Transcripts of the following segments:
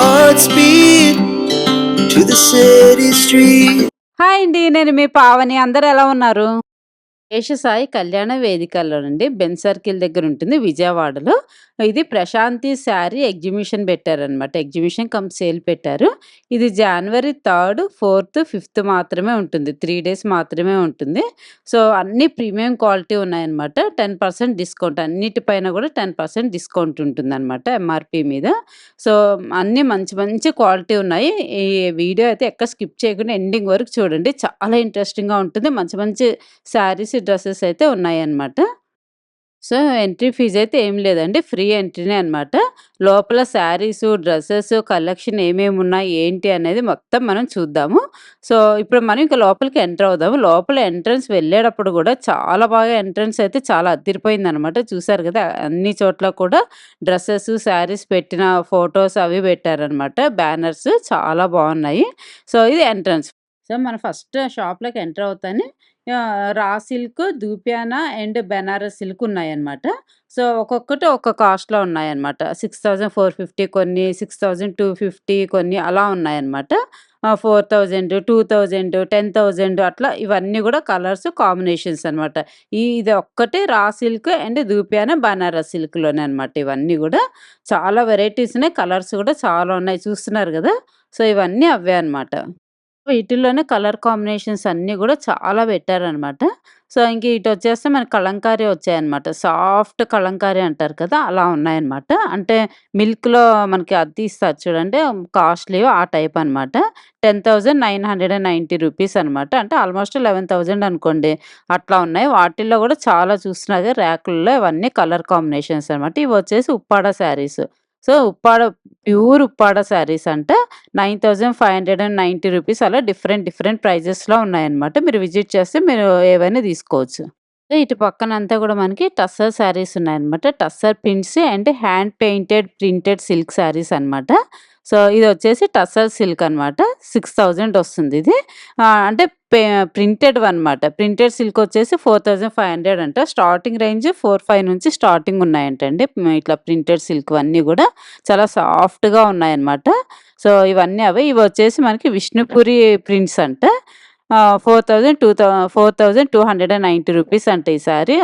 hearts beat to the city street. Hi అండి నేను మీ పావని అందరు ఎలా ఉన్నారు శేషసాయి కళ్యాణ వేదికలో నుండి బెన్ సర్కిల్ దగ్గర ఉంటుంది విజయవాడలో. ఇది ప్రశాంతి శారీ ఎగ్జిబిషన్ పెట్టారనమాట ఎగ్జిబిషన్ కమ్ సేల్ పెట్టారు. ఇది జనవరి థర్డ్ ఫోర్త్ ఫిఫ్త్ మాత్రమే ఉంటుంది. త్రీ డేస్ మాత్రమే ఉంటుంది. సో అన్ని ప్రీమియం క్వాలిటీ ఉన్నాయన్నమాట. Ten percent discount. అన్నిటిపైన కూడా టెన్ పర్సెంట్ డిస్కౌంట్ ఉంటుంది అనమాట ఎంఆర్పి మీద. సో అన్నీ మంచి మంచి క్వాలిటీ ఉన్నాయి. ఈ వీడియో అయితే ఎక్కడ స్కిప్ చేయకుండా ఎండింగ్ వరకు చూడండి. చాలా ఇంట్రెస్టింగ్గా ఉంటుంది. మంచి మంచి శారీస్ డ్రెస్సెస్ అయితే ఉన్నాయన్నమాట. సో ఎంట్రీ ఫీజ్ అయితే ఏం లేదండి. ఫ్రీ ఎంట్రీనే అనమాట లోపల శారీస్ డ్రెస్సెస్ కలెక్షన్ ఏమేమి ఉన్నాయి ఏంటి అనేది మొత్తం మనం చూద్దాము. సో ఇప్పుడు మనం ఇంకా లోపలికి ఎంటర్ అవుదాము. లోపల ఎంట్రన్స్ వెళ్ళేటప్పుడు కూడా చాలా బాగా ఎంట్రన్స్ అయితే చాలా అదిరిపోయింది అనమాట చూసారు కదా అన్ని చోట్ల కూడా డ్రెస్సెస్ శారీస్ పెట్టిన ఫొటోస్ అవి పెట్టారనమాట బ్యానర్స్ చాలా బాగున్నాయి. సో ఇది ఎంట్రన్స్. సో మనం ఫస్ట్ షాప్లోకి ఎంటర్ అవుతానే raw silk, dupion and Banaras silk ఉన్నాయన్నమాట. సో, ఒక్కొక్కటి ఒక్క కాస్ట్‌లో ఉన్నాయన్నమాట. 6450 కొన్ని, 6250 కొన్ని అలా ఉన్నాయన్నమాట. ఆహ్, 4000, 2000, 10000 అట్లా ఇవన్నీ కూడా కలర్స్ కాంబినేషన్స్ అనమాట. ఈ ఇది ఒక్కటే రా సిల్క్ అండ్ దూపియాన బనారస్ సిల్క్‌లోనే అనమాట ఇవన్నీ కూడా చాలా వెరైటీస్ ఉన్నాయి. కలర్స్ కూడా చాలా ఉన్నాయి. చూస్తున్నారు కదా సో, ఇవన్నీ అవే అనమాట. వీటిల్లోనే కలర్ కాంబినేషన్స్ అన్నీ కూడా చాలా పెట్టారనమాట. సో, ఇంక ఇటు వచ్చేస్తే మనకి కలంకారీ వచ్చాయన్నమాట. సాఫ్ట్ కలంకారీ అంటారు కదా! అలా ఉన్నాయన్నమాట. అంటే మిల్క్‌లో మనకి అది ఇస్తారు చూడండి కాస్ట్‌లీ ఆ టైప్ అనమాట. 10,990 రూపీస్ అనమాట. అంటే ఆల్మోస్ట్ 11,000 అనుకోండి. అట్లా ఉన్నాయి. వాటిల్లో కూడా చాలా చూస్తున్నారు ర్యాకుల్లో ఇవన్నీ కలర్ కాంబినేషన్స్ అనమాట. ఇవి వచ్చేసి ఉప్పాడ శారీస్. సో, ఉప్పాడ ప్యూర్ ఉప్పాడ శారీస్ అంటే nine thousand five hundred and ninety rupees అలా డిఫరెంట్ డిఫరెంట్ ప్రైజెస్‌లో ఉన్నాయన్నమాట. మీరు విజిట్ చేస్తే మీరు ఏవైనా తీసుకోవచ్చు. ఇటు పక్కన అంతా కూడా మనకి టస్సర్ శారీస్ ఉన్నాయన్నమాట. Tussar prints and hand painted printed silk saris అనమాట. సో, ఇది వచ్చేసి టస్సర్ సిల్క్ అనమాట. 6000 వస్తుందిది. ఆహ్, అంటే ప్రింటెడ్ అనమాట ప్రింటెడ్ సిల్క్ వచ్చేసి 4500 అంట. స్టార్టింగ్ రేంజ్ 45 నుంచి స్టార్టింగ్ ఉన్నాయంటండి. ఇట్లా ప్రింటెడ్ సిల్క్ అన్నీ కూడా చాలా సాఫ్ట్‌గా ఉన్నాయన్నమాట. సో, ఇవన్నీ అవే. వచ్చేసి మనకి విష్ణుపురి ప్రింట్స్ అంట. Four thousand two thou 4290 rupees అంటే ఈ శారీ.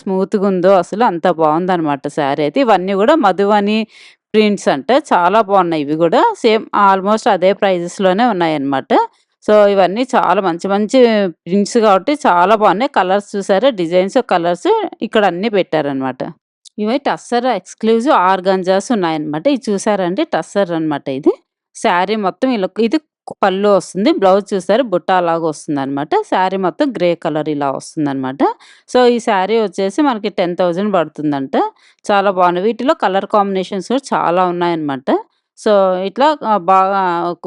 స్మూత్గా ఉందో అసలు అంత బాగుందనమాట శారీ అయితే. ఇవన్నీ కూడా మధువని ప్రింట్స్ అంట. చాలా బాగున్నాయి ఇవి కూడా సేమ్ ఆల్మోస్ట్ అదే ప్రైజెస్‌లోనే ఉన్నాయన్నమాట. సో, ఇవన్నీ చాలా మంచి మంచి ప్రింట్స్ కాబట్టి చాలా బాగున్నాయి కలర్స్ చూసారా డిజైన్స్, కలర్స్ ఇక్కడ అన్నీ పెట్టారనమాట. ఇవి టస్సర్ ఎక్స్‌క్లూజివ్ ఆర్గంజాస్ ఉన్నాయన్నమాట. ఇది చూసారంటే టస్సర్ అనమాట ఇది. శారీ మొత్తం ఇలా ఇది పళ్ళు వస్తుంది. బ్లౌజ్ చూసారా వస్తుంది అనమాట శారీ మొత్తం గ్రే కలర్ ఇలా వస్తుందనమాట. సో, ఈ శారీ వచ్చేసి మనకి 10,000 పడుతుందంట. చాలా బాగున్నాయి. వీటిలో కలర్ కాంబినేషన్స్ కూడా చాలా ఉన్నాయన్నమాట. సో, ఇట్లా బాగా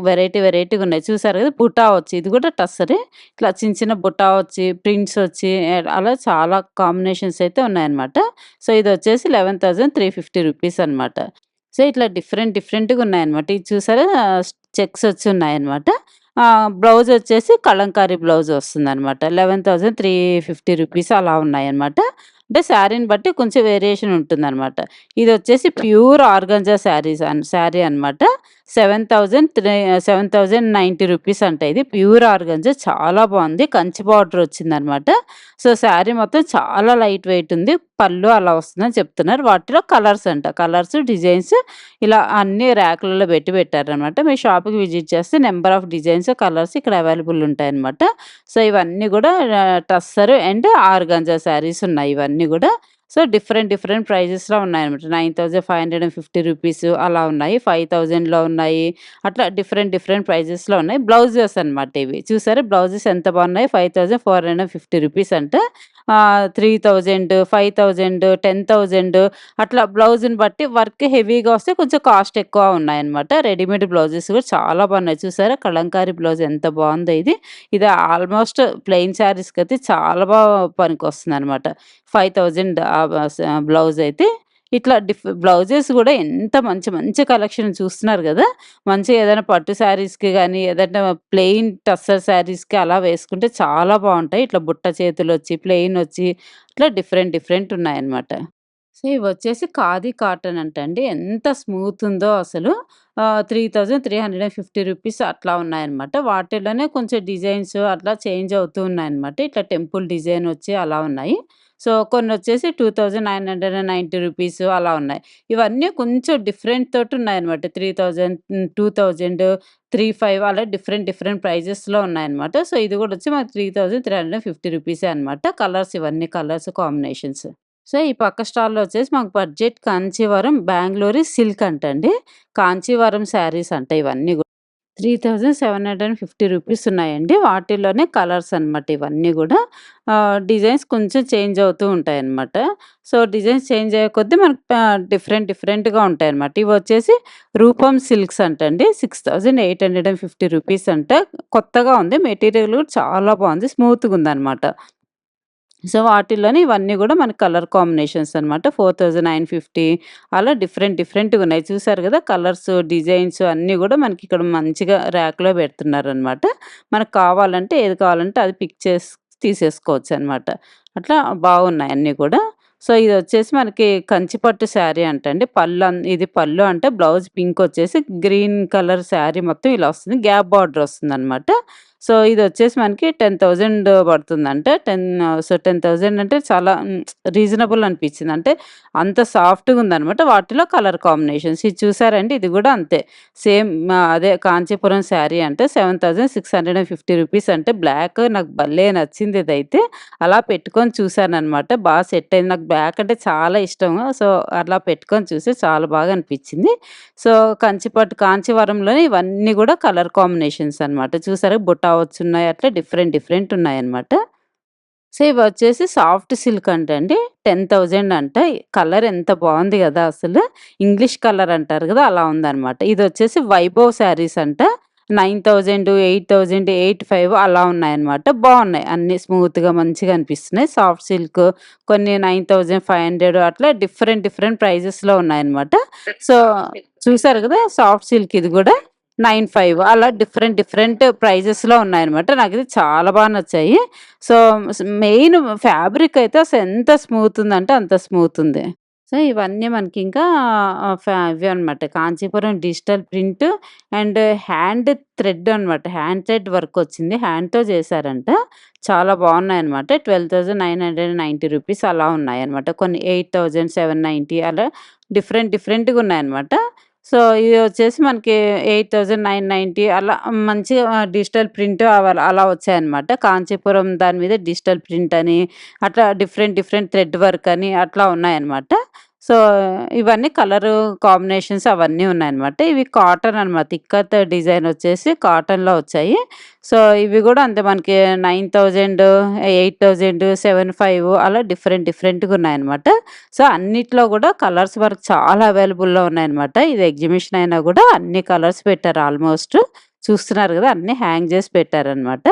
వెరైటీ వెరైటీగున్నాయి. చూసారు కదా! బుటా వచ్చి ఇది కూడా టస్సరే. ఇట్లా చిన్న చిన్న బుటా వచ్చి, ప్రింట్స్ వచ్చి అలా చాలా కాంబినేషన్స్ అయితే ఉన్నాయన్నమాట. సో, ఇది వచ్చేసి eleven thousand three fifty rupees అనమాట. సో, ఇట్లా డిఫరెంట్ డిఫరెంట్‌గా ఉన్నాయన్నమాట. ఇది చూసారా చెక్స్ వచ్చి ఉన్నాయన్నమాట. బ్లౌజ్ వచ్చేసి కలంకారీ బ్లౌజ్ వస్తుందన్నమాట eleven thousand three fifty rupees అలా ఉన్నాయన్నమాట. అంటే శారీని బట్టి కొంచెం వేరియేషన్ ఉంటుందన్నమాట ఇది వచ్చేసి ప్యూర్ ఆర్గంజా శారీస్ అన్ శారీ అనమాట. 7000 త్రీ 7090 రూపీస్ అంట ఇది. ప్యూర్ ఆర్గంజా చాలా బాగుంది కంచి బార్డర్ వచ్చిందనమాట. సో, శారీ మొత్తం చాలా లైట్ వెయిట్ ఉంది. పళ్ళు అలా వస్తుందని చెప్తున్నారు. వాటిలో కలర్స్ అంట. కలర్స్, డిజైన్స్ ఇలా అన్నీ ర్యాకులలో పెట్టి పెట్టారనమాట. మీ షాప్‌కి విజిట్ చేస్తే నెంబర్ ఆఫ్ డిజైన్స్, కలర్స్ ఇక్కడ అవైలబుల్ ఉంటాయన్నమాట. సో, ఇవన్నీ కూడా టస్సర్ అండ్ ఆర్గంజా శారీస్ ఉన్నాయి ఇవన్నీ కూడా సో, డిఫరెంట్ డిఫరెంట్ ప్రైజెస్‌లో ఉన్నాయన్నమాట. 9550 రూపీస్ అలా ఉన్నాయి. 5000లో ఉన్నాయి. అట్లా డిఫరెంట్ డిఫరెంట్ ప్రైజెస్‌లో ఉన్నాయి. బ్లౌజెస్ అనమాట ఇవి. చూసారా బ్లౌజెస్ ఎంత బాగున్నాయి five thousand four hundred fifty rupees అంటే three thousand five thousand ten thousand అట్లా బ్లౌజ్‌ని బట్టి వర్క్ హెవీగా వస్తే కొంచెం కాస్ట్ ఎక్కువ ఉన్నాయన్నమాట. రెడీమేడ్ బ్లౌజెస్ కూడా చాలా బాగున్నాయి. చూసారా కలంకారీ బ్లౌజ్ ఎంత బాగుందో ఇది. ఇది ఆల్మోస్ట్ ప్లెయిన్ అయితే చాలా బాగా పనికి వస్తుంది అనమాట ఫైవ్ థౌజండ్ బ్లౌజ్ అయితే. ఇట్లా డిఫ్ బ్లౌజెస్ కూడా ఎంత మంచి మంచి కలెక్షన్ చూస్తున్నారు కదా మంచిగా ఏదైనా పట్టు శారీస్‌కి కానీ ఏదైనా ప్లెయిన్ టస్సర్ శారీస్‌కి అలా వేసుకుంటే చాలా బాగుంటాయి ఇట్లా బుట్ట చేతులు వచ్చి ప్లెయిన్ వచ్చి ఇట్లా డిఫరెంట్ డిఫరెంట్ ఉన్నాయన్నమాట. సో, ఇవి వచ్చేసి ఖాదీ కాటన్ అంటండి. ఎంత స్మూత్ ఉందో అసలు. Three thousand three hundred fifty rupees అట్లా ఉన్నాయన్నమాట. వాటిలోనే కొంచెం డిజైన్స్ అట్లా చేంజ్ అవుతూ ఉన్నాయన్నమాట. ఇట్లా టెంపుల్ డిజైన్ వచ్చి అలా ఉన్నాయి. సో, కొన్ని వచ్చేసి two thousand nine hundred and ninety rupees అలా ఉన్నాయి. ఇవన్నీ కొంచెం డిఫరెంట్ తోటి ఉన్నాయన్నమాట. 3000, 2000, 35 అలా డిఫరెంట్ డిఫరెంట్ ప్రైజెస్‌లో ఉన్నాయన్నమాట. సో, ఇది కూడా వచ్చి మనకు 3350 రూపీసే అనమాట కలర్స్ ఇవన్నీ కలర్స్ కాంబినేషన్స్. సో, ఈ పక్క స్టాల్‌లో వచ్చేసి మాకు బడ్జెట్ కాంచీవరం బెంగళూరు సిల్క్ అంటండి. కాంచీవరం శారీస్ అంట ఇవన్నీ three thousand seven hundred fifty rupees ఉన్నాయండి. వాటిల్లోనే కలర్స్ అనమాట ఇవన్నీ కూడా డిజైన్స్ కొంచెం చేంజ్ అవుతూ ఉంటాయి అన్నమాట సో, డిజైన్స్ చేంజ్ అయ్యే కొద్దీ మనకు డిఫరెంట్ డిఫరెంట్‌గా ఇవి వచ్చేసి రూపం సిల్క్స్ అంటండి. 6850 రూపీస్ అంట. కొత్తగా ఉంది. మెటీరియల్ కూడా చాలా బాగుంది స్మూత్‌గా ఉందన్నమాట. సో, వాటిల్లోనే ఇవన్నీ కూడా మన కలర్ కాంబినేషన్స్ అనమాట ఫోర్ థౌజండ్ నైన్ ఫిఫ్టీ అలా డిఫరెంట్ డిఫరెంట్‌గా ఉన్నాయి. చూసారు కదా కలర్స్, డిజైన్స్ అన్నీ కూడా మనకి ఇక్కడ మంచిగా ర్యాక్‌లో పెడుతున్నారనమాట మనకు కావాలంటే ఏది కావాలంటే అది పిక్ చేసి తీసేసుకోవచ్చు అనమాట అట్లా బాగున్నాయి అన్నీ కూడా. సో, ఇది వచ్చేసి మనకి కంచిపట్టు శారీ అంటండి. పళ్ళు అన్ ఇది పళ్ళు అంటే బ్లౌజ్ పింక్ వచ్చేసి గ్రీన్ కలర్ శారీ మొత్తం ఇలా వస్తుంది. గ్యాప్ బార్డర్ వస్తుందన్నమాట. సో, ఇది వచ్చేసి మనకి టెన్ థౌజండ్ పడుతుంది అంటే టెన్ సో, 10,000 అంటే చాలా రీజనబుల్ అనిపించింది. అంటే అంత సాఫ్ట్‌గా ఉందన్నమాట. వాటిలో కలర్ కాంబినేషన్స్. ఇది చూసారండి ఇది కూడా అంతే. సేమ్ అదే కాంచీపురం శారీ అంటే 7650 రూపీస్ అంటే బ్లాక్ నాకు భలే నచ్చింది ఇదైతే. అలా పెట్టుకొని చూసానన్నమాట. బాగా సెట్ అయింది. నాకు బ్లాక్ అంటే చాలా ఇష్టం. సో, అలా పెట్టుకొని చూసి చాలా బాగా అనిపించింది. సో, కంచిపట్టు కాంచీవరంలోనే ఇవన్నీ కూడా కలర్ కాంబినేషన్స్ అన్నమాట. చూసారా బుట్ట వచ్చున్నాయి. అట్లా డిఫరెంట్ డిఫరెంట్ ఉన్నాయన్నమాట. సో, ఇవి వచ్చేసి సాఫ్ట్ సిల్క్ అంటండి. 10,000 అంట. కలర్ ఎంత బాగుంది కదా అసలు. ఇంగ్లీష్ కలర్ అంటారు కదా అలా ఉందన్నమాట. ఇది వచ్చేసి వైభవ్ శారీస్ అంట. 9000, 8000, 85 అలా ఉన్నాయన్నమాట. బాగున్నాయి అన్ని స్మూత్‌గా మంచిగా అనిపిస్తున్నాయి. సాఫ్ట్ సిల్క్ కొన్ని 9500 అట్లా డిఫరెంట్ డిఫరెంట్ ప్రైజెస్‌లో ఉన్నాయన్నమాట. సో, చూసారు కదా సాఫ్ట్ సిల్క్ ఇది కూడా నైన్ ఫైవ్ అలా డిఫరెంట్ డిఫరెంట్ ప్రైజెస్‌లో ఉన్నాయన్నమాట. నాకిది చాలా బాగా నచ్చాయి. సో, మెయిన్ ఫ్యాబ్రిక్ అయితే అసలు ఎంత స్మూత్ ఉందంటే అంత స్మూత్ ఉంది. సో, ఇవన్నీ మనకి ఇంకా ఫ్యా ఇవే Kanchipuram digital print and hand thread అనమాట హ్యాండ్ థ్రెడ్ వర్క్ వచ్చింది. హ్యాండ్‌తో చేశారంట. చాలా బాగున్నాయి అనమాట twelve thousand nine hundred ninety rupees అలా ఉన్నాయి అనమాట కొన్ని 8000, 790 అలా డిఫరెంట్ డిఫరెంట్‌గా ఉన్నాయన్నమాట. సో, ఇది వచ్చేసి మనకి 8990 అలా మంచిగా డిజిటల్ ప్రింట్ అలా వచ్చాయన్నమాట. కాంచీపురం దాని మీద డిజిటల్ ప్రింట్ అని అట్లా డిఫరెంట్ డిఫరెంట్ థ్రెడ్ వర్క్ అని అట్లా ఉన్నాయన్నమాట. సో, ఇవన్నీ కలరు కాంబినేషన్స్ అవన్నీ ఉన్నాయన్నమాట. ఇవి కాటన్ అనమాట ఇక్కత్ డిజైన్ వచ్చేసి కాటన్‌లో వచ్చాయి. సో, ఇవి కూడా అంతే మనకి 9000, 8000, 75 అలా డిఫరెంట్ డిఫరెంట్‌గా ఉన్నాయన్నమాట. సో, అన్నిట్లో కూడా కలర్స్ మనకు చాలా అవైలబుల్‌లో ఉన్నాయన్నమాట. ఇది ఎగ్జిబిషన్ అయినా కూడా అన్ని కలర్స్ పెట్టారు ఆల్‌మోస్ట్. చూస్తున్నారు కదా అన్నీ హ్యాంగ్ చేసి పెట్టారనమాట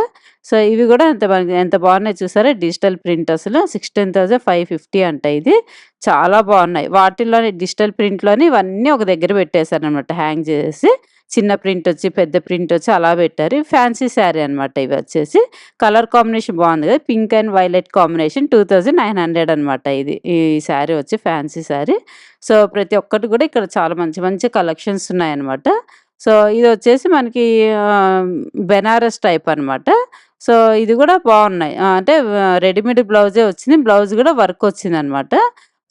సో, ఇవి కూడా ఎంత ఎంత బాగున్నాయి చూసారా? డిజిటల్ ప్రింట్ అసలు 16,550 అంట ఇది. చాలా బాగున్నాయి వాటిల్లోని డిజిటల్ ప్రింట్లోని ఇవన్నీ ఒక దగ్గర పెట్టేశారనమాట హ్యాంగ్ చేసి చిన్న ప్రింట్ వచ్చి, పెద్ద ప్రింట్ వచ్చి అలా పెట్టారు. ఫ్యాన్సీ శారీ అన్నమాట వచ్చేసి కలర్ కాంబినేషన్ బాగుంది కదా pink and violet combination two thousand nine hundred అనమాట ఇది. ఈ శారీ వచ్చి ఫ్యాన్సీ శారీ. సో, ప్రతి ఒక్కటి కూడా ఇక్కడ చాలా మంచి మంచి కలెక్షన్స్ ఉన్నాయన్నమాట. సో, ఇది వచ్చేసి మనకి బెనారస్ టైప్ అన్నమాట. సో, ఇది కూడా బాగున్నాయి అంటే రెడీమేడ్ బ్లౌజే వచ్చింది. బ్లౌజ్ కూడా వర్క్ వచ్చిందన్నమాట.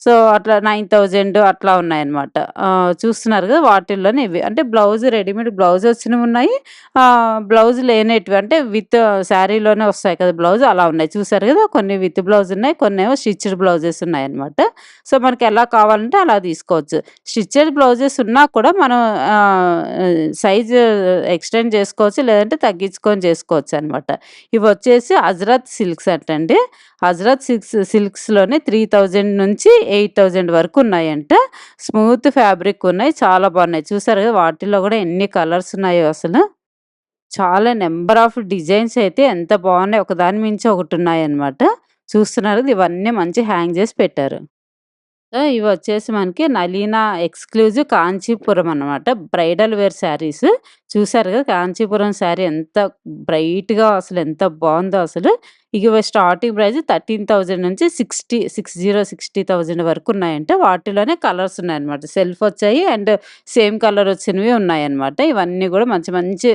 సో, అట్లా 9000 అట్లా ఉన్నాయన్నమాట. ఆహ్, చూస్తున్నారు కదా వాటిల్లోనే ఇవి. అంటే బ్లౌజ్ రెడీమేడ్ బ్లౌజ్ వచ్చినవి ఉన్నాయి బ్లౌజ్ లేనేటివి అంటే విత్ శారీలోనే వస్తాయి కదా! బ్లౌజ్ అలా ఉన్నాయి. చూసారు కదా కొన్ని విత్ బ్లౌజ్ ఉన్నాయి. కొన్నేమో స్టిచ్డ్ బ్లౌజెస్ ఉన్నాయన్నమాట. సో, మనకి ఎలా కావాలంటే అలా తీసుకోవచ్చు. స్టిచ్డ్ బ్లౌజెస్ ఉన్నా కూడా మనం సైజ్ ఎక్స్‌టెండ్ చేసుకోవచ్చు. లేదంటే తగ్గించుకొని చేసుకోవచ్చు అనమాట ఇవి వచ్చేసి హజరత్ సిల్క్స్ అంటండి. హజరత్ సిల్క్స్ సిల్క్స్‌లోనే 3000 నుంచి 8000 వరకు ఉన్నాయంట. స్మూత్ ఫ్యాబ్రిక్ ఉన్నాయి. చాలా బాగున్నాయి చూసారు కదా వాటిల్లో కూడా ఎన్ని కలర్స్ ఉన్నాయో అసలు. చాలా నెంబర్ ఆఫ్ డిజైన్స్ అయితే ఎంత బాగున్నాయి ఒకదాని మించి ఒకటి ఒకటున్నాయన్నమాట. చూస్తున్నారు ఇవన్నీ మంచి హ్యాంగ్ చేసి పెట్టారు. సో, వచ్చేసి మనకి నలీనా ఎక్స్‌క్లూజివ్ కాంచీపురం అన్నమాట. Bridal wear saris. చూసారు కదా కాంచీపురం శారీ ఎంత బ్రైట్‌గా అసలు ఎంత బాగుందో అసలు. ఇక స్టార్టింగ్ ప్రైస్ 13,000 నుంచి 60, 60, 60,000 వరకు ఉన్నాయంటే వాటిలోనే కలర్స్ ఉన్నాయన్నమాట. సెల్ఫ్ వచ్చాయి అండ్ సేమ్ కలర్ వచ్చినవి ఉన్నాయన్నమాట. ఇవన్నీ కూడా మంచి మంచి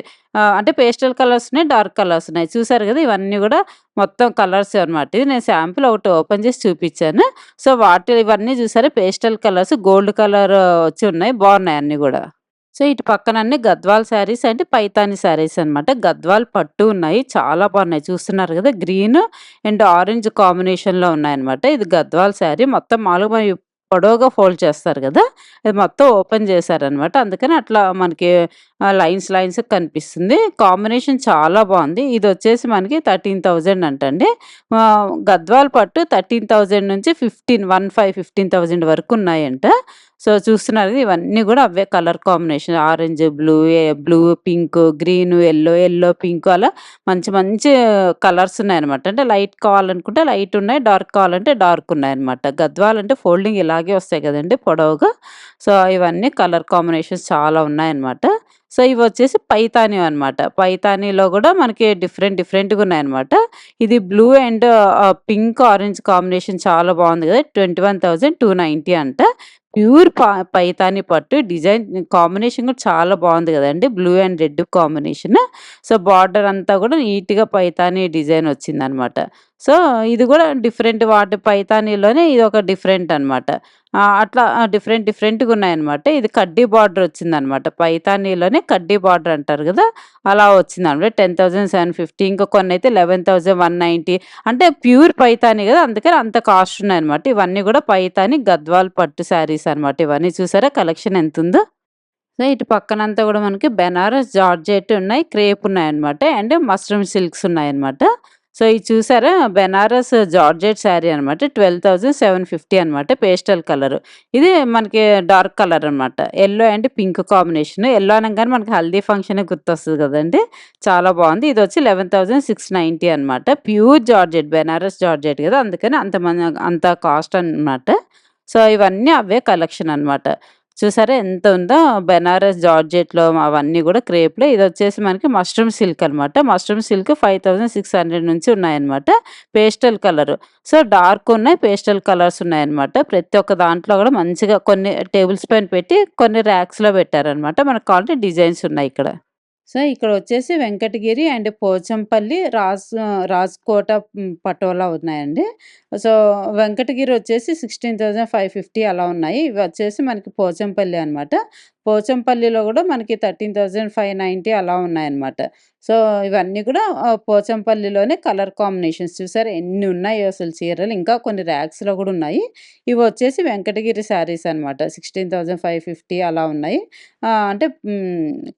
అంటే పేస్టల్ కలర్స్ ఉన్నాయి, డార్క్ కలర్స్ ఉన్నాయి. చూసారు కదా! ఇవన్నీ కూడా మొత్తం కలర్స్ అనమాట ఇది నేను శాంపుల్ ఒకటి ఓపెన్ చేసి చూపించాను. సో, వాటి ఇవన్నీ చూసారా పేస్టల్ కలర్స్ గోల్డ్ కలర్ వచ్చి ఉన్నాయి. బాగున్నాయి అన్నీ కూడా. సో, ఇటు పక్కన అన్ని గద్వాల్ శారీస్ అంటే పైతాని శారీస్ అనమాట గద్వాల్ పట్టు ఉన్నాయి. చాలా బాగున్నాయి. చూస్తున్నారు కదా! గ్రీన్ అండ్ ఆరెంజ్ కాంబినేషన్‌లో ఉన్నాయన్నమాట. ఇది గద్వాల్ శారీ మొత్తం మామూలుగా పొడవుగా ఫోల్డ్ చేస్తారు కదా! అది మొత్తం ఓపెన్ చేశారనమాట అందుకని అట్లా మనకి లైన్స్ లైన్స్ కనిపిస్తుంది. కాంబినేషన్ చాలా బాగుంది. ఇది వచ్చేసి మనకి 13,000 అంటండి. గద్వాల్ పట్టు 13,000 నుంచి 15, 15, 15,000 వరకు ఉన్నాయంట. సో, చూస్తున్నారు ఇవన్నీ కూడా అవే colour combination orange, blue, blue, pink, green, yellow yellow pink అలా మంచి మంచి కలర్స్ ఉన్నాయన్నమాట. అంటే లైట్ కావాలనుకుంటే లైట్ ఉన్నాయి. డార్క్ కావాలంటే డార్క్ ఉన్నాయన్నమాట. గద్వాలంటే ఫోల్డింగ్ ఇలాగే వస్తాయి కదండి పొడవుగా. సో, ఇవన్నీ కలర్ కాంబినేషన్స్ చాలా ఉన్నాయన్నమాట. సో, ఇవి వచ్చేసి పైతాని అనమాట పైతానీలో కూడా మనకి డిఫరెంట్ డిఫరెంట్‌గా ఉన్నాయన్నమాట. ఇది blue and pink, orange combination చాలా బాగుంది కదా! 21,290 అంట. ప్యూర్ ప పైతాని పట్టు. డిజైన్ కాంబినేషన్ కూడా చాలా బాగుంది కదండి. Blue and red combination. So, border అంతా కూడా నీట్‌గా పైతాని డిజైన్ వచ్చిందనమాట. సో, ఇది కూడా డిఫరెంట్ వాటి పైతానీలోనే ఒక డిఫరెంట్ అనమాట. అట్లా డిఫరెంట్ డిఫరెంట్‌గా ఉన్నాయన్నమాట. ఇది కడ్డీ బార్డర్ వచ్చిందనమాట పైతానీలోనే కడ్డీ బార్డర్ అంటారు కదా! అలా వచ్చిందనమాట టెన్ థౌజండ్ సెవెన్ ఫిఫ్టీ ఇంకా కొన్నైతే 11,190 అంటే ప్యూర్ పైతాని కదా! అందుకని అంత కాస్ట్ ఉన్నాయన్నమాట. ఇవన్నీ కూడా పైతాని గద్వాల్ పట్టు శారీస్ అనమాట ఇవన్నీ చూసారా కలెక్షన్ ఎంతుందో? సో, ఇటు పక్కనంతా కూడా మనకి బెనారస్ జార్జెట్ ఉన్నాయి. క్రేప్ ఉన్నాయన్నమాట. అండ్ మష్రూమ్ సిల్క్స్ ఉన్నాయన్నమాట. సో, ఇది చూసారా బెనారస్ జార్జెట్ శారీ అన్నమాట. 12,750 అన్నమాట. Pastel colour. ఇది మనకి డార్క్ కలర్ అనమాట yellow and pink combination. Yellow అనగానే మనకి హల్దీ ఫంక్షన్ గుర్తొస్తుంది కదండి చాలా బాగుంది. ఇది వచ్చి లెవెన్ థౌజండ్ సిక్స్ నైంటీ అనమాట ప్యూర్ జార్జెట్ బెనారస్ జార్జెట్ కదా! అందుకని అంత అంత కాస్ట్ అన్నమాట. సో, ఇవన్నీ అవే కలెక్షన్ అనమాట చూసారా ఎంత ఉందో బెనారస్ జార్జెట్‌లో అవన్నీ కూడా క్రేప్‌లో ఇదొచ్చేసి మనకి మష్రూమ్ సిల్క్ అన్నమాట. మష్రూమ్ సిల్క్ 5,600 నుంచి ఉన్నాయన్నమాట. Pastel colour. సో, డార్క్ ఉన్నాయి. పేస్టల్ కలర్స్ ఉన్నాయన్నమాట. ప్రతి ఒక్క దాంట్లో కూడా మంచిగా కొన్ని టేబుల్స్ పైన పెట్టి కొన్ని ర్యాక్స్‌లో పెట్టారనమాట మనకు కావాలంటే డిజైన్స్ ఉన్నాయి ఇక్కడ. సో, ఇక్కడ వచ్చేసి వెంకటగిరి అండ్ పోచంపల్లి, రాజ్ రాజ్‌కోట పటోలా ఉన్నాయండి. సో, వెంకటగిరి వచ్చేసి 16,550 అలా ఉన్నాయి. ఇవి వచ్చేసి మనకి పోచంపల్లి అనమాట పోచంపల్లిలో కూడా మనకి 13,590 అలా ఉన్నాయన్నమాట. సో, ఇవన్నీ కూడా పోచంపల్లిలోనే కలర్ కాంబినేషన్స్ చూసారు ఎన్ని ఉన్నాయో అసలు చీరలు. ఇంకా కొన్ని ర్యాక్స్‌లో కూడా ఉన్నాయి. ఇవి వచ్చేసి వెంకటగిరి శారీస్ అన్నమాట. 16,550 అలా ఉన్నాయి. అంటే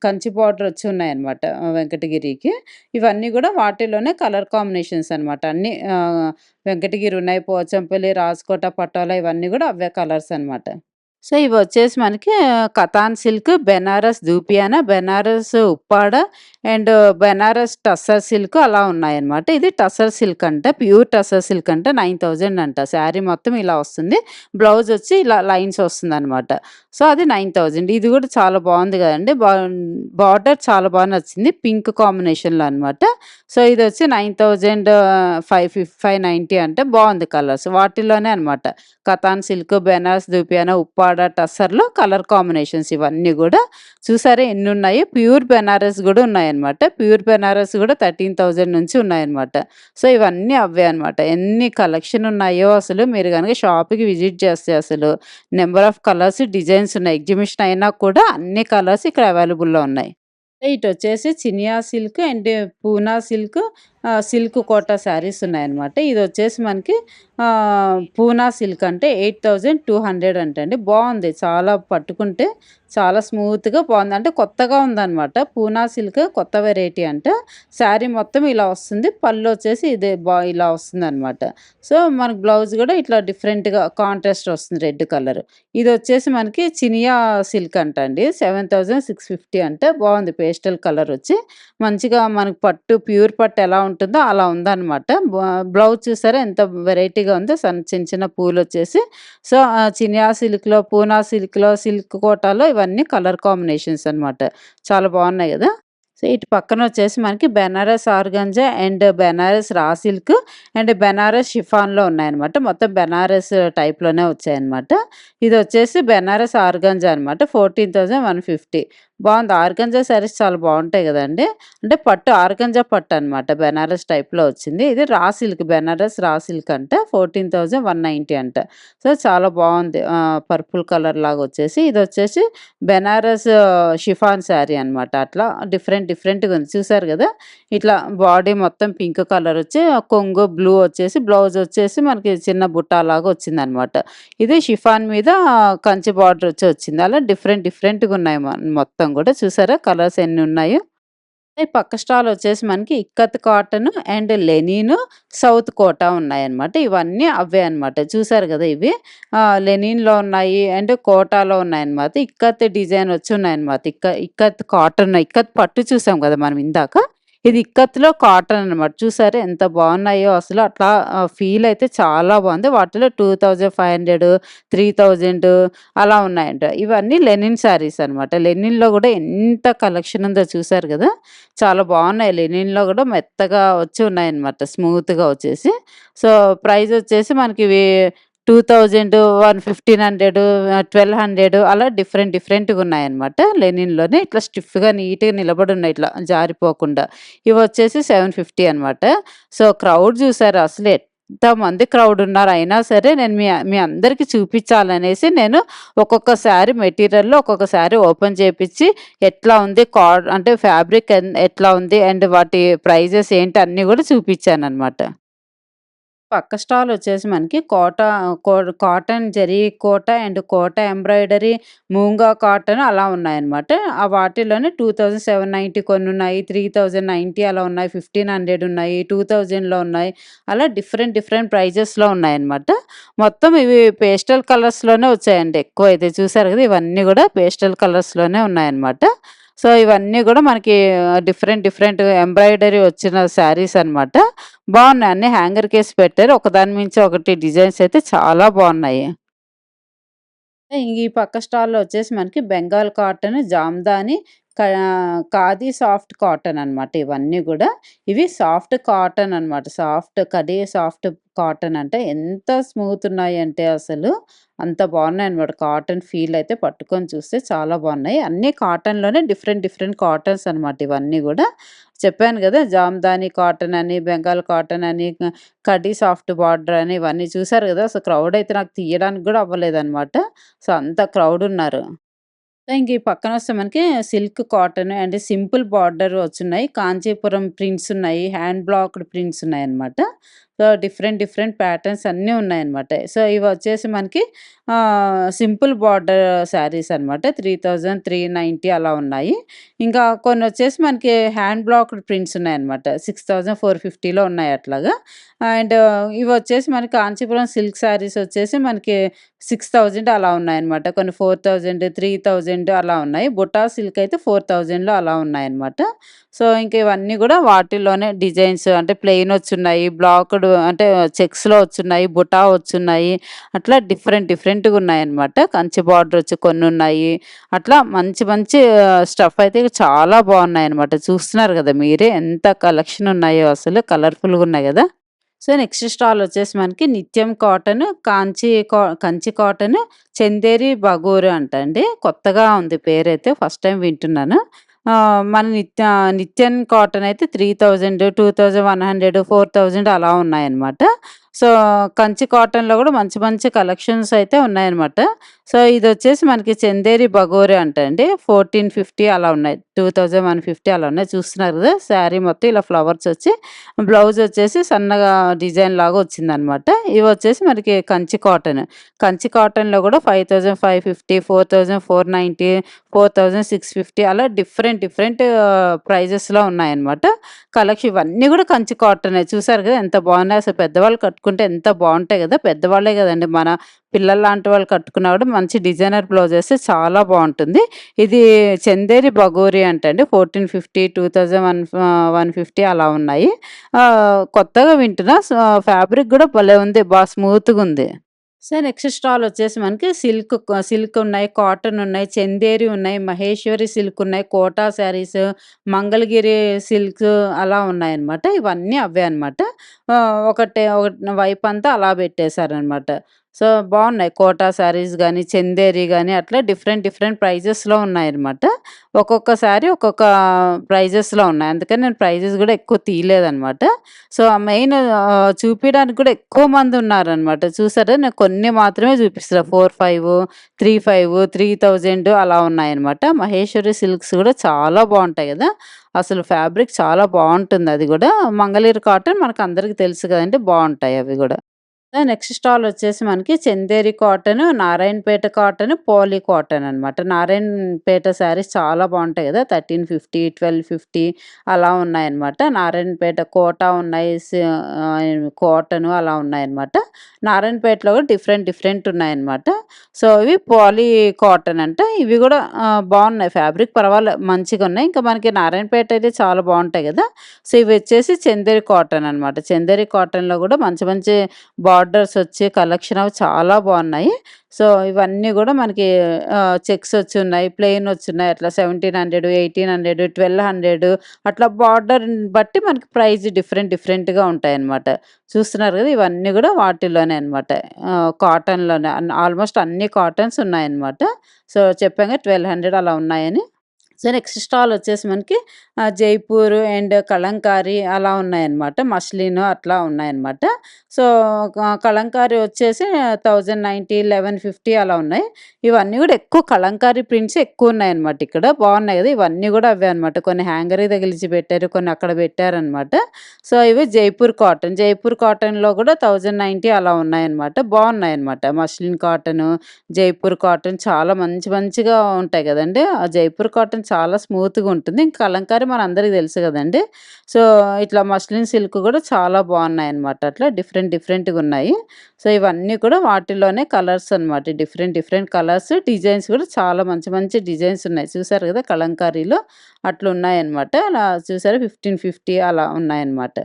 కంచి బార్డర్ వచ్చి ఉన్నాయన్నమాట వెంకటగిరికి. ఇవన్నీ కూడా వాటిలోనే కలర్ కాంబినేషన్స్ అనమాట అన్ని వెంకటగిరి ఉన్నాయి. పోచంపల్లి, రాజ్‌కోట, పటోలా ఇవన్నీ కూడా అవే కలర్స్ అన్నమాట. సో, ఇవొచ్చేసి మనకి Katan silk, Banaras dupion, Banaras Uppada and Banaras tussar silk అలా ఉన్నాయన్నమాట. ఇది టస్సర్ సిల్క్ అంట. ప్యూర్ టస్సర్ సిల్క్ అంట. 9,000 అంట. శారీ మొత్తం ఇలా వస్తుంది. బ్లౌజ్ వచ్చి ఇలా లైన్స్ వస్తుందన్నమాట. సో, అది 9,000 ఇది కూడా చాలా బాగుంది కదండి బార్డర్ చాలా బాగా నచ్చింది. పింక్ కాంబినేషన్‌లో అనమాట సో, ఇది వచ్చి nine thousand five fif five ninety అంటే బాగుంది కలర్స్. వాటిలోనే అనమాట కథాన్ సిల్క్, బెనారస్ దూపియానా, ఉప్పాడ, టస్సర్‌లో కలర్ కాంబినేషన్స్ ఇవన్నీ కూడా. చూసారా ఎన్ని ఉన్నాయో ప్యూర్ బెనారస్ కూడా ఉన్నాయన్నమాట. ప్యూర్ బెనారస్ కూడా 13,000 నుంచి ఉన్నాయన్నమాట. సో, ఇవన్నీ అవే అనమాట ఎన్ని కలెక్షన్ ఉన్నాయో అసలు మీరు కనుక షాప్‌కి విజిట్ చేస్తే అసలు నెంబర్ ఆఫ్ కలర్స్, డిజైన్స్ ఉన్నాయి. ఎగ్జిబిషన్ అయినా కూడా అన్ని కలర్స్ ఇక్కడ అవైలబుల్‌లో ఉన్నాయి. ఇటు వచ్చేసి Chiniya silk and Poona silk silk Kota saris ఉన్నాయన్నమాట. ఇదొచ్చేసి మనకి పూనా సిల్క్ అంటే 8,200 అంటండి. బాగుంది. చాలా పట్టుకుంటే చాలా స్మూత్‌గా బాగుంది. అంటే కొత్తగా ఉందన్నమాట. పూనా సిల్క్ కొత్త వెరైటీ అంటే శారీ మొత్తం ఇలా వస్తుంది. పళ్ళు వచ్చేసి ఇదే బా ఇలా వస్తుందన్నమాట. సో, మనకు బ్లౌజ్ కూడా ఇట్లా డిఫరెంట్‌గా కాంట్రాస్ట్ వస్తుంది రెడ్ కలర్. ఇది వచ్చేసి మనకి చినియా సిల్క్ అంటండి. 7,650 అంట. బాగుంది పేస్టల్ కలర్ వచ్చి. మంచిగా మనకు పట్టు ప్యూర్ పట్టు ఎలా ఉంటుందో అలా ఉందన్నమాట. బ్లౌజ్ చూసారా ఎంత వెరైటీగా ఉందో సన్ చిన్న చిన్న పూలొచ్చేసి. సో, చినియా సిల్క్‌లో, పూనా సిల్క్‌లో, సిల్క్ కోటాలో ఇవన్నీ కలర్ కాంబినేషన్స్ అనమాట చాలా బాగున్నాయి కదా! సో, ఇటు పక్కన వచ్చేసి మనకి Banaras organza and Banaras raw silk and Banaras షిఫాన్‌లో ఉన్నాయన్నమాట. మొత్తం బెనారస్ టైప్‌లోనే వచ్చాయన్నమాట. ఇదొచ్చేసి బెనారస్ ఆర్గంజా అనమాట. 14,150 బాగుంది ఆర్గంజా శారీస్ చాలా బాగుంటాయి కదండి అంటే పట్టు ఆర్గంజా పట్టు అనమాట బెనారస్ టైప్‌లో వచ్చింది. ఇది raw silk Banaras raw silk అంట. 14,190 అంట. సో, చాలా బాగుంది పర్పుల్ కలర్ లాగా వచ్చేసి ఇది వచ్చేసి బెనారస్ షిఫాన్ శారీ అనమాట. అట్లా డిఫరెంట్ డిఫరెంట్‌గా ఉంది. చూసారు కదా ఇట్లా బాడీ మొత్తం పింక్ కలర్ వచ్చి కొంగు బ్లూ వచ్చేసి బ్లౌజ్ వచ్చేసి మనకి చిన్న బుట్టాలాగా వచ్చిందనమాట. ఇది షిఫాన్ మీద కంచి బార్డర్ వచ్చి వచ్చింది. అలా డిఫరెంట్ డిఫరెంట్‌గా ఉన్నాయి మొత్తం మొత్తం కూడా చూసారా కలర్స్ ఎన్ని ఉన్నాయో. ఈ పక్క స్టాల్ వచ్చేసి మనకి ikat cotton and linen, south Kota ఉన్నాయన్నమాట. ఇవన్నీ అవే అనమాట చూసారు కదా ఇవి లెనిన్‌లో ఉన్నాయి అండ్ కోటాలో ఉన్నాయన్నమాట. ఇక్కత్ డిజైన్ వచ్చి ఉన్నాయన్నమాట. ఇక్క ఇక్కత్ కాటన్ ఇక్కత్ పట్టు చూసాం కదా మనం ఇందాక. ఇది ఇక్కత్‌లో కాటన్ అనమాట. చూసారా ఎంత బాగున్నాయో అసలు అట్లా ఫీల్ అయితే చాలా బాగుంది వాటిలో 2500, 3000 అలా ఉన్నాయంట. ఇవన్నీ లెనిన్ శారీస్ అనమాట. లెనిన్‌లో కూడా ఎంత కలెక్షన్ ఉందో చూసారు కదా చాలా బాగున్నాయి లెనిన్‌లో కూడా మెత్తగా వచ్చి ఉన్నాయన్నమాట. స్మూత్‌గా వచ్చేసి. సో, ప్రైస్ వచ్చేసి మనకి two thousand one fifteen hundred twelve hundred అలా డిఫరెంట్ డిఫరెంట్‌గా ఉన్నాయన్నమాట. లెనిన్‌లోనే ఇట్లా స్టిఫ్‌గా నీట్‌గా నిలబడి ఉన్నాయి ఇట్లా జారిపోకుండా. ఇవి వచ్చేసి సెవెన్ ఫిఫ్టీ అనమాట. సో, క్రౌడ్ చూసారు అసలు ఎంతమంది క్రౌడ్ ఉన్నారు. అయినా సరే నేను మీ మీ అందరికి చూపించాలనేసి నేను ఒక్కొక్క శారీ మెటీరియల్‌లో ఒక్కొక్క శారీ ఓపెన్ చేపించి ఎట్లా ఉంది కా అంటే ఫ్యాబ్రిక్ ఎన్ ఎట్లా ఉంది అండ్ వాటి ప్రైజెస్ ఏంటి అన్నీ కూడా చూపించాను అనమాట పక్క స్టాల్ వచ్చేసి మనకి కోటా కో cotton zari Kota and Kota embroidery, Moonga cotton అలా ఉన్నాయన్నమాట. ఆ వాటిలోనే 2790 కొన్నున్నాయి. 3090 అలా ఉన్నాయి. 1500 ఉన్నాయి. 2000లో ఉన్నాయి. అలా డిఫరెంట్ డిఫరెంట్ ప్రైజెస్‌లో ఉన్నాయన్నమాట. మొత్తం ఇవి పేస్టల్ కలర్స్‌లోనే వచ్చాయండి ఎక్కువ అయితే చూసారు కదా ఇవన్నీ కూడా పేస్టల్ కలర్స్‌లోనే ఉన్నాయన్నమాట. సో, ఇవన్నీ కూడా మనకి డిఫరెంట్ డిఫరెంట్ ఎంబ్రాయిడరీ వచ్చిన శారీస్ అనమాట. అన్ని హ్యాంగర్ కేస్ పెట్టారు. ఒకదాని మించి ఒకటి డిజైన్స్ అయితే చాలా బాగున్నాయి ఈ పక్క స్టాల్‌లో వచ్చేసి మనకి బెంగాల్ కాటన్, జామ్దాని, కా ఖాదీ సాఫ్ట్ కాటన్ అనమాట ఇవన్నీ కూడా. ఇవి సాఫ్ట్ కాటన్ అనమాట. సాఫ్ట్ కడీ సాఫ్ట్ కాటన్ అంటే ఎంత స్మూత్ ఉన్నాయంటే అసలు అంత బాగున్నాయి అనమాట కాటన్ ఫీల్ అయితే పట్టుకొని చూస్తే చాలా బాగున్నాయి. అన్నీ కాటన్‌లోనే డిఫరెంట్ డిఫరెంట్ కాటన్స్ అనమాట ఇవన్నీ కూడా. చెప్పాను కదా జామ్దాని కాటన్ అని, బెంగాల్ కాటన్ అని, కడి సాఫ్ట్ బార్డర్ అని ఇవన్నీ చూసారు కదా సో, క్రౌడ్ అయితే నాకు తీయడానికి కూడా అవ్వలేదన్నమాట. సో, అంత క్రౌడ్ ఉన్నారు. ఇంక ఈ పక్కన వస్తే మనకి silk cotton and simple border వచ్చున్నాయి. Kanchipuram prints ఉన్నాయి. హ్యాండ్ బ్లాక్డ్ ప్రింట్స్ ఉన్నాయి అనమాట సో, డిఫరెంట్ డిఫరెంట్ ప్యాటర్న్స్ అన్నీ ఉన్నాయన్నమాట. సో, ఇవి వచ్చేసి మనకి సింపుల్ బార్డర్ శారీస్ అనమాట. 3390 అలా ఉన్నాయి. ఇంకా కొన్ని వచ్చేసి మనకి హ్యాండ్ బ్లాక్డ్ ప్రింట్స్ ఉన్నాయన్నమాట. 6450లో ఉన్నాయి అట్లాగా. అండ్ ఇవి వచ్చేసి మనకి కాంచీపురం సిల్క్ శారీస్ వచ్చేసి మనకి 6000 అలా ఉన్నాయన్నమాట. కొన్ని 4000, 3000 అలా ఉన్నాయి. బుటా సిల్క్ అయితే 4000లో అలా ఉన్నాయన్నమాట. సో, ఇంక ఇవన్నీ కూడా వాటిల్లోనే డిజైన్స్ అంటే ప్లెయిన్ వచ్చున్నాయి. బ్లాక్డ్ అంటే చెక్స్‌లో వచ్చున్నాయి. బుటా వచ్చున్నాయి. అట్లా డిఫరెంట్ డిఫరెంట్‌గా ఉన్నాయన్నమాట. కంచి బార్డర్ వచ్చి కొన్ని ఉన్నాయి అట్లా మంచి మంచి స్టఫ్ అయితే చాలా బాగున్నాయి అనమాట చూస్తున్నారు కదా మీరే ఎంత కలెక్షన్ ఉన్నాయో అసలు కలర్‌ఫుల్‌గా ఉన్నాయి కదా సో, నెక్స్ట్ స్టాల్ వచ్చేసి మనకి నిత్యం కాటన్, కాంచి కా కంచి కాటన్, చందేరి బగూరు అంటండి. కొత్తగా ఉంది పేరైతే ఫస్ట్ టైం వింటున్నాను. ఆహ్, మన నిత్య నిత్యన్ కాటన్ అయితే 3000, 2100, 4000 అలా ఉన్నాయన్నమాట. సో, కంచి కాటన్‌లో కూడా మంచి మంచి కలెక్షన్స్ అయితే ఉన్నాయన్నమాట. సో, ఇది వచ్చేసి మనకి చందేరి బగోరి అంటండి. 1450 అలా ఉన్నాయి. 2150 అలా ఉన్నాయి. చూస్తున్నారు కదా శారీ మొత్తం ఇలా ఫ్లవర్స్ వచ్చి బ్లౌజ్ వచ్చేసి సన్నగా డిజైన్ లాగా వచ్చిందనమాట ఇవి వచ్చేసి మనకి కంచి కాటన్. కంచి కాటన్‌లో కూడా five thousand five fifty four thousand four ninety four thousand six fifty అలా డిఫరెంట్ డిఫరెంట్ ప్రైజెస్‌లో ఉన్నాయన్నమాట. కలెక్షన్ ఇవన్నీ కూడా కంచి కాటనే. చూసారు కదా ఎంత బాగున్నాయి అసలు పెద్దవాళ్ళు కట్టుకుంటే ఎంత బాగుంటాయి కదా పెద్దవాళ్ళే కదండి మన పిల్లల్లాంటి వాళ్ళు కట్టుకున్నా కూడా మంచి డిజైనర్ బ్లౌజ్ ఏస్తే చాలా బాగుంటుంది ఇది చందేరి బగోరి అంటండి. 1450, 2001 ఆహ్, 150 అలా ఉన్నాయి. కొత్తగా వింటున్నా. ఫ్యాబ్రిక్ కూడా భలే ఉంది. బాగా స్మూత్గా ఉంది సో, నెక్స్ట్ స్టాల్ వచ్చేసి మనకి సిల్క్ సిల్క్ ఉన్నాయి, కాటన్ ఉన్నాయి, చందేరి ఉన్నాయి, మహేశ్వరి సిల్క్ ఉన్నాయి, కోటా శారీస్, మంగళగిరి సిల్క్ అలా ఉన్నాయన్నమాట. ఇవన్నీ అవే అనమాట ఒకటే ఒక వైపంతా అలా పెట్టేశారనమాట. సో, బాగున్నాయి కోటా శారీస్ కానీ చందేరి కానీ అట్లా డిఫరెంట్ డిఫరెంట్ ప్రైజెస్‌లో ఉన్నాయన్నమాట. ఒక్కొక్క శారీ ఒక్కొక్క ప్రైజెస్‌లో ఉన్నాయి. అందుకని నేను ప్రైజెస్ కూడా ఎక్కువ తీయలేదనమాట. సో, మెయిన్ చూపించడానికి కూడా ఎక్కువ మంది ఉన్నారనమాట. చూసారా? నేను కొన్ని మాత్రమే చూపిస్తున్నాను four five three five three thousand అలా ఉన్నాయన్నమాట. మహేశ్వరి సిల్క్స్ కూడా చాలా బాగుంటాయి కదా అసలు ఫ్యాబ్రిక్ చాలా బాగుంటుంది అది కూడా మంగళీరు కాటన్ మనకు అందరికీ తెలుసు కదండి బాగుంటాయి అవి కూడా నెక్స్ట్ స్టాల్ వచ్చేసి మనకి Chanderi cotton Narayanpet cotton poly cotton అనమాట. నారాయణపేట శారీస్ చాలా బాగుంటాయి కదా థర్టీన్ ఫిఫ్టీ ట్వెల్వ్ ఫిఫ్టీ అలా ఉన్నాయన్నమాట. నారాయణపేట కోటా ఉన్నాయి. కాటన్ కాటను అలా ఉన్నాయన్నమాట. నారాయణపేటలో కూడా డిఫరెంట్ డిఫరెంట్ ఉన్నాయన్నమాట. సో, ఇవి పోలీ కాటన్ అంట. ఇవి కూడా బాగున్నాయి ఫ్యాబ్రిక్ పర్వాలేదు మంచిగా ఉన్నాయి ఇంకా మనకి నారాయణపేట అయితే చాలా బాగుంటాయి కదా సో, ఇవి వచ్చేసి చందేరి కాటన్ అనమాట. చందేరి కాటన్‌లో కూడా మంచి మంచి బార్డర్స్ వచ్చి కలెక్షన్ అవి చాలా బాగున్నాయి సో, ఇవన్నీ కూడా మనకి చెక్స్ వచ్చి ఉన్నాయి ప్లెయిన్ వచ్చున్నాయి. అట్లా 1700, 1800, 1200 అట్లా బార్డర్ బట్టి మనకి ప్రైస్ డిఫరెంట్ డిఫరెంట్‌గా ఉంటాయన్నమాట. చూస్తున్నారు కదా ఇవన్నీ కూడా వాటిల్లోనే అనమాట కాటన్‌లోనే అన్ ఆల్మోస్ట్ అన్ని కాటన్స్ ఉన్నాయన్నమాట. సో, చెప్పాం గదా! 1200 అలా ఉన్నాయని. సో, నెక్స్ట్ స్టాల్ వచ్చేసి మనకి జైపూర్ అండ్ కలంకారీ అలా ఉన్నాయన్నమాట. మస్లిన్ అట్లా ఉన్నాయన్నమాట. సో, కలంకారీ వచ్చేసి 1090, 1150 అలా ఉన్నాయి. ఇవన్నీ కూడా ఎక్కువ కలంకారీ ప్రింట్స్ ఎక్కువ ఉన్నాయన్నమాట ఇక్కడ. బాగున్నాయి కదా ఇవన్నీ కూడా అవే అనమాట కొన్ని హ్యాంగరీ తగిలించి పెట్టారు. కొన్ని అక్కడ పెట్టారనమాట సో, ఇవి జైపూర్ కాటన్. జైపూర్ కాటన్‌లో కూడా థౌజండ్ నైంటీ అలా ఉన్నాయన్నమాట. బావున్నాయన్నమాట. మస్లిన్ కాటన్ జైపూర్ కాటన్ చాలా మంచి మంచిగా ఉంటాయి కదండి ఆ జైపూర్ కాటన్ చాలా స్మూత్‌గా ఉంటుంది. ఇంకా కలంకారీ మన అందరికీ తెలుసు కదండి సో, ఇట్లా మస్లిన్ సిల్క్ కూడా చాలా బాగున్నాయి అన్నమాట అట్లా డిఫరెంట్ డిఫరెంట్‌గా ఉన్నాయి. సో, ఇవన్నీ కూడా వాటిల్లోనే కలర్స్ అన్నమాట. డిఫరెంట్ డిఫరెంట్ కలర్స్, డిజైన్స్ కూడా చాలా మంచి మంచి డిజైన్స్ ఉన్నాయి. చూసారు కదా కలంకారీలో అట్లున్నాయన్నమాట. అలా చూసారా 1550 అలా ఉన్నాయన్నమాట.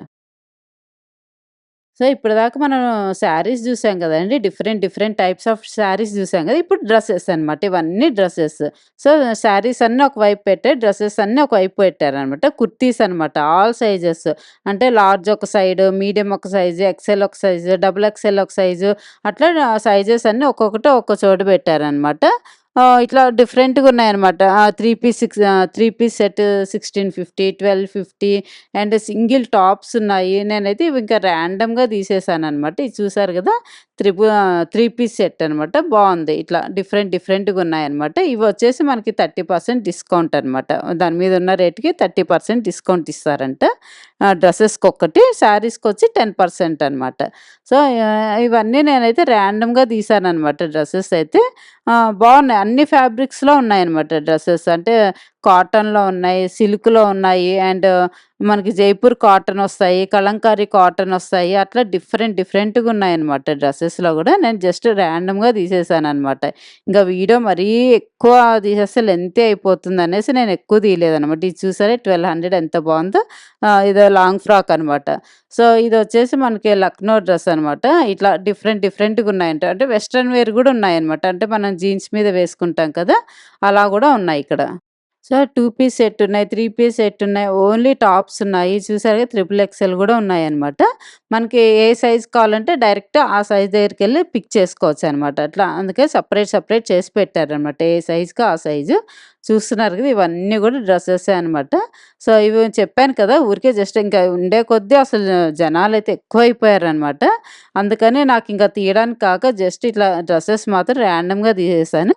సో, ఇప్పటిదాకా మనం శారీస్ చూసాం కదండి. Different different types of saris చూసాం కదా. ఇప్పుడు డ్రెస్సెస్ అనమాట ఇవన్నీ డ్రెస్సెస్. సో, శారీస్ అన్నీ ఒకవైపు పెట్టారు. డ్రెస్సెస్ అన్నీ ఒకవైపు పెట్టారనమాట కుర్తీస్ అనమాట ఆల్ సైజెస్. అంటే లార్జ్ ఒక సైడ్, మీడియం ఒక సైజు, ఎక్సెల్ ఒక సైజు, డబుల్ ఎక్సెల్ ఒక సైజు. అట్లా సైజెస్ అన్నీ ఒక్కొక్కటి ఒక్కో చోట పెట్టారనమాట ఇట్లా డిఫరెంట్‌గా ఉన్నాయన్నమాట. Ah, 3 piece six three piece set 1650, 1250 and single tops ఉన్నాయి. నేనైతే ఇవి ఇంకా ర్యాండమ్‌గా తీసేసానన్నమాట. ఇది చూసారు కదా త్రిపు త్రీ పీస్ సెట్ అనమాట బాగుంది ఇట్లా డిఫరెంట్ డిఫరెంట్‌గా ఉన్నాయన్నమాట. వచ్చేసి మనకి 30% డిస్కౌంట్ అనమాట దాని మీద ఉన్న రేట్‌కి 30% డిస్కౌంట్ ఇస్తారంట. డ్రెస్సెస్కి ఒక్కటి శారీస్కి వచ్చి టెన్ పర్సెంట్ అనమాట సో, ఇవన్నీ నేనైతే ర్యాండమ్‌గా తీసానన్నమాట డ్రెస్సెస్ అయితే. బాగున్నాయి. అన్ని ఫ్యాబ్రిక్స్‌లో ఉన్నాయన్నమాట డ్రెస్సెస్. అంటే కాటన్‌లో ఉన్నాయి, సిల్క్‌లో ఉన్నాయి. అండ్ మనకి జైపూర్ కాటన్ వస్తాయి కలంకారీ కాటన్ వస్తాయి అట్లా డిఫరెంట్ డిఫరెంట్‌గా ఉన్నాయన్నమాట డ్రెస్సెస్లో కూడా నేను జస్ట్ ర్యాండమ్‌గా తీసేసానన్నమాట. ఇంకా వీడియో మరీ ఎక్కువ తీసేస్తే అయిపోతుంది అనేసి నేను ఎక్కువ తీయలేదనమాట ఇది చూసారే ట్వెల్వ్ హండ్రెడ్ ఎంత బాగుందో ఇది ఇదో లాంగ్ ఫ్రాక్ అన్నమాట. సో, ఇది వచ్చేసి మనకి లక్నో డ్రెస్ అనమాట ఇట్లా డిఫరెంట్ డిఫరెంట్‌గా ఉన్నాయంట. అంటే వెస్ట్రన్ వేర్ కూడా ఉన్నాయన్నమాట. అంటే మనం జీన్స్ మీద వేసుకుంటాం కదా! అలా కూడా ఉన్నాయి ఇక్కడ. సో, టూ పీస్ సెట్ ఉన్నాయి, త్రీ పీస్ సెట్ ఉన్నాయి. ఓన్లీ టాప్స్ ఉన్నాయి. చూసారుగా త్రిపుల్ ఎక్సెల్ ఉన్నాయి అనమాట మనకి ఏ సైజ్ కావాలంటే డైరెక్ట్ ఆ సైజ్ దగ్గరికి వెళ్ళి పిక్ చేసుకోవచ్చు అనమాట అట్లా అందుకే సపరేట్ సపరేట్ చేసి పెట్టారనమాట ఏ సైజ్‌కి ఆ సైజు. చూస్తున్నారు కదా ఇవన్నీ కూడా డ్రెస్సెస్ అనమాట సో, ఇవి చెప్పాను కదా! ఊరికే జస్ట్ ఇంకా ఉండే కొద్దీ అసలు జనాలు అయితే ఎక్కువైపోయారనమాట అందుకనే అందుకని ఇంకా తీయడానికి కాక జస్ట్ ఇట్లా డ్రెస్సెస్ మాత్రం ర్యాండమ్‌గా తీసేసాను.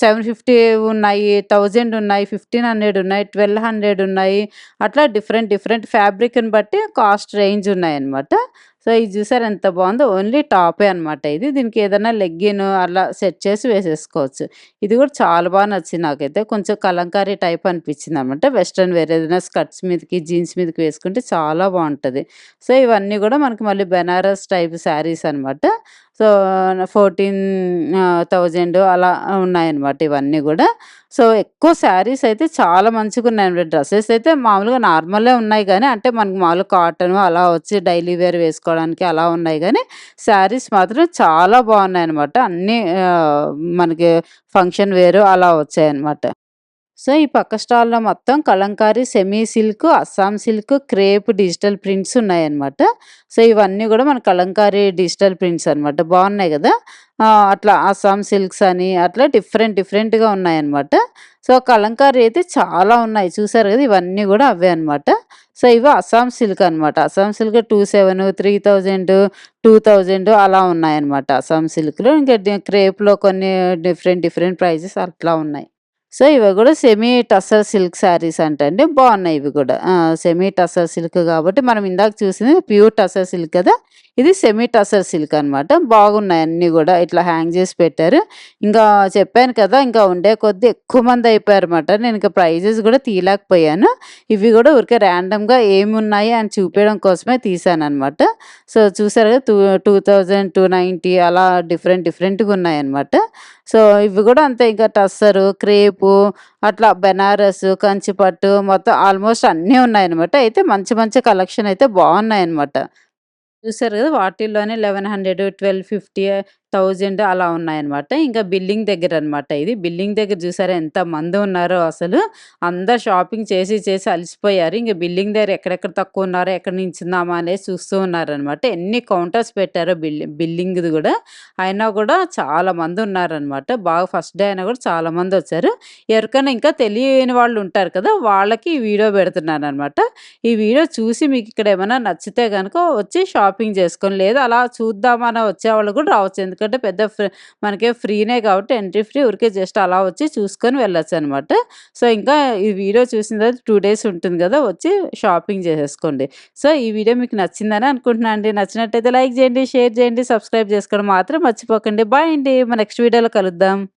సెవెన్ ఫిఫ్టీ ఉన్నాయి, థౌజండ్ ఉన్నాయి, 1500 ఉన్నాయి, 1200 ఉన్నాయి. అట్లా డిఫరెంట్ డిఫరెంట్ ఫ్యాబ్రిక్‌ని బట్టి కాస్ట్ రేంజ్ ఉన్నాయన్నమాట. సో, ఇది చూసారు ఎంత బాగుందో ఓన్లీ టాపే అనమాట ఇది. దీనికి ఏదైనా లెగ్గిన్ అలా సెట్ చేసి వేసేసుకోవచ్చు. ఇది కూడా చాలా బాగా నచ్చింది నాకైతే. కొంచెం కలంకారీ టైప్ అనిపించిందన్నమాట. వెస్ట్రన్ వేర్ ఏదైనా స్కర్ట్స్ మీదకి, జీన్స్ మీదకి వేసుకుంటే చాలా బాగుంటుంది సో, ఇవన్నీ కూడా మనకి మళ్ళీ బెనారస్ టైప్ శారీస్ అనమాట సో, ఫోర్టీన్ థౌజండ్ అలా ఉన్నాయన్నమాట ఇవన్నీ కూడా సో, ఎక్కువ శారీస్ అయితే చాలా మంచిగా మంచిగున్నాయండి. డ్రెస్సెస్ అయితే మామూలుగా నార్మలే ఉన్నాయి కానీ అంటే మనకు మామూలుగా కాటన్ అలా వచ్చి డైలీ వేర్ వేసుకోవడానికి అలా ఉన్నాయి కానీ శారీస్ మాత్రం చాలా బాగున్నాయి అనమాట అన్నీ మనకి ఫంక్షన్ వేరు అలా వచ్చాయన్నమాట. సో, ఈ పక్క స్టాల్‌లో మొత్తం Kalamkari, semi silk, Assam silk, crepe digital prints ఉన్నాయన్నమాట. సో, ఇవన్నీ కూడా మన కలంకారీ డిజిటల్ ప్రింట్స్ అనమాట బాగున్నాయి కదా అట్లా అస్సాం సిల్క్స్ అని అట్లా డిఫరెంట్ డిఫరెంట్‌గా ఉన్నాయన్నమాట. సో, కలంకారీ అయితే చాలా ఉన్నాయి. చూసారు కదా ఇవన్నీ కూడా అవే అనమాట సో, ఇవి అస్సాం సిల్క్ అన్నమాట. అస్సాం సిల్క్ 2700, 3000, 2000 అలా ఉన్నాయన్నమాట. అస్సాం సిల్క్‌లో ఇంకా క్రేప్‌లో కొన్ని డిఫరెంట్ డిఫరెంట్ ప్రైజెస్ అట్లా ఉన్నాయి. సో, ఇవి కూడా సెమీ టస్సర్ సిల్క్ శారీస్ అంటండి. బాగున్నాయి ఇవి కూడా సెమీ టస్సర్ సిల్క్ కాబట్టి మనం ఇందాక చూసింది ప్యూర్ టస్సర్ సిల్క్ కదా! ఇది సెమీ టస్సర్ సిల్క్ అనమాట బాగున్నాయి అన్నీ కూడా ఇట్లా హ్యాంగ్ చేసి పెట్టారు. ఇంకా చెప్పాను కదా! ఇంకా ఉండే కొద్దీ ఎక్కువ మంది అయిపోయారన్నమాట. నేను ఇంకా ప్రైజెస్ కూడా తీయలేకపోయాను. ఇవి కూడా ఊరికే ర్యాండమ్‌గా ఏమున్నాయి అని చూపించడం కోసమే తీసాను అనమాట సో, చూసారు కదా టూ 2000, 290 అలా డిఫరెంట్ డిఫరెంట్‌గా ఉన్నాయన్నమాట. సో, ఇవి కూడా అంతే ఇంకా టస్సరు, క్రేపు అట్లా బెనారస్, కంచిపట్టు మొత్తం ఆల్మోస్ట్ అన్నీ ఉన్నాయన్నమాట. అయితే మంచి మంచి కలెక్షన్ అయితే బాగున్నాయన్నమాట. చూసారు కదా వాటిల్లోనే 1100, 1250, థౌజండ్ అలా ఉన్నాయన్నమాట. ఇంకా బిల్లింగ్ దగ్గరన్నమాట ఇది. బిల్లింగ్ దగ్గర చూసారా ఎంత మంది ఉన్నారో అసలు. అందరూ షాపింగ్ చేసి చేసి అలసిపోయారు. ఇంకా బిల్లింగ్ దగ్గర ఎక్కడెక్కడ తక్కువ ఉన్నారో, ఎక్కడ నించుందామా అనేసి చూస్తూ ఉన్నారనమాట ఎన్ని కౌంటర్స్ పెట్టారో బిల్డింగ్ బిల్లింగ్‌ది కూడా అయినా కూడా చాలా మంది ఉన్నారనమాట బాగా ఫస్ట్ డే అయినా కూడా చాలా మందొచ్చారు. ఎవరికైనా ఇంకా తెలియని వాళ్ళు ఉంటారు కదా! వాళ్ళకి ఈ వీడియో పెడుతున్నానన్నమాట. ఈ వీడియో చూసి మీకు ఇక్కడ ఏమైనా నచ్చితే కనుక వచ్చి షాపింగ్ చేసుకొని లేదు అలా చూద్దామని వచ్చేవాళ్ళు కూడా రావచ్చు. ఎందుకంటే పెద్ద ఫ్రీ మనకి ఫ్రీనే కాబట్టి ఎంట్రీ ఫ్రీ. ఊరికే జస్ట్ అలా వచ్చి చూసుకొని వెళ్ళొచ్చు అనమాట సో, ఇంకా ఈ వీడియో చూసిన తర్వాత టూ డేస్ ఉంటుంది కదా వచ్చి షాపింగ్ చేసేసుకోండి. సో, ఈ వీడియో మీకు నచ్చిందని అనుకుంటున్నాను అండి. నచ్చినట్టయితే లైక్ చేయండి షేర్ చేయండి సబ్స్క్రైబ్ చేసుకోవడం మాత్రం మర్చిపోకండి. బాయ్ అండి. మన నెక్స్ట్ వీడియోలో కలుద్దాం.